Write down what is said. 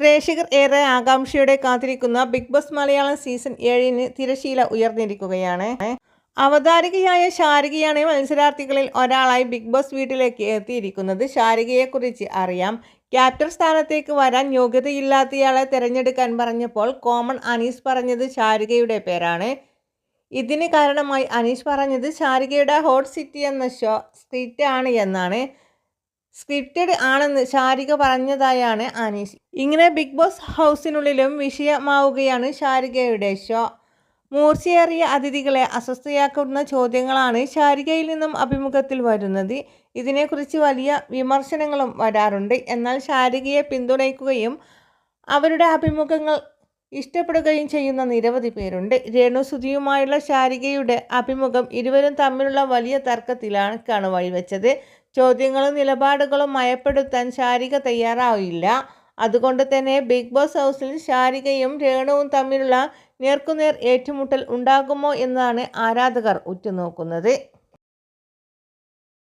പ്രേക്ഷകർ ഏറെ ആകാംക്ഷയോടെ കാത്തിരിക്കുന്ന ബിഗ് ബോസ് മലയാളം സീസൺ ഏഴിന് തിരശീല ഉയർന്നിരിക്കുകയാണ്. അവതാരികയായ ശാരികയാണ് മത്സരാർത്ഥികളിൽ ഒരാളായി ബിഗ് ബോസ് വീട്ടിലേക്ക് എത്തിയിരിക്കുന്നത്. ശാരികയെക്കുറിച്ച് അറിയാം. ക്യാപ്റ്റൻ സ്ഥാനത്തേക്ക് വരാൻ യോഗ്യതയില്ലാത്തയാളെ തിരഞ്ഞെടുക്കാൻ പറഞ്ഞപ്പോൾ കോമൺ അനീസ് പറഞ്ഞത് ശാരികയുടെ പേരാണ്. ഇതിന് കാരണമായി അനീഷ് പറഞ്ഞത് ശാരികയുടെ ഹോട്ട് സിറ്റി എന്ന ഷോ സ്ട്രീറ്റ് ആണ് എന്നാണ്. സ്ക്രിപ്റ്റഡ് ആണെന്ന് ശാരിക പറഞ്ഞതായാണ് അനീഷ്. ഇങ്ങനെ ബിഗ് ബോസ് ഹൗസിനുള്ളിലും വിഷയമാവുകയാണ് ശാരികയുടെ ഷോ. മൂർച്ചയേറിയ അതിഥികളെ അസ്വസ്ഥയാക്കുന്ന ചോദ്യങ്ങളാണ് ശാരികയിൽ നിന്നും അഭിമുഖത്തിൽ വരുന്നത്. ഇതിനെക്കുറിച്ച് വലിയ വിമർശനങ്ങളും വരാറുണ്ട്. എന്നാൽ ശാരികയെ പിന്തുണയ്ക്കുകയും അവരുടെ അഭിമുഖങ്ങൾ ഇഷ്ടപ്പെടുകയും ചെയ്യുന്ന നിരവധി പേരുണ്ട്. രേണുസുതിയുമായുള്ള ശാരികയുടെ അഭിമുഖം ഇരുവരും തമ്മിലുള്ള വലിയ തർക്കത്തിലാണ് വഴിവെച്ചത്. ചോദ്യങ്ങളും നിലപാടുകളും മയപ്പെടുത്താൻ ശാരിക തയ്യാറാവില്ല അതുകൊണ്ട് തന്നെ ബിഗ് ബോസ് ഹൗസിൽ ശാരികയും രേണുവും തമ്മിലുള്ള നേർക്കുനേർ ഏറ്റുമുട്ടൽ ഉണ്ടാകുമോ എന്നാണ് ആരാധകർ ഉറ്റുനോക്കുന്നത്.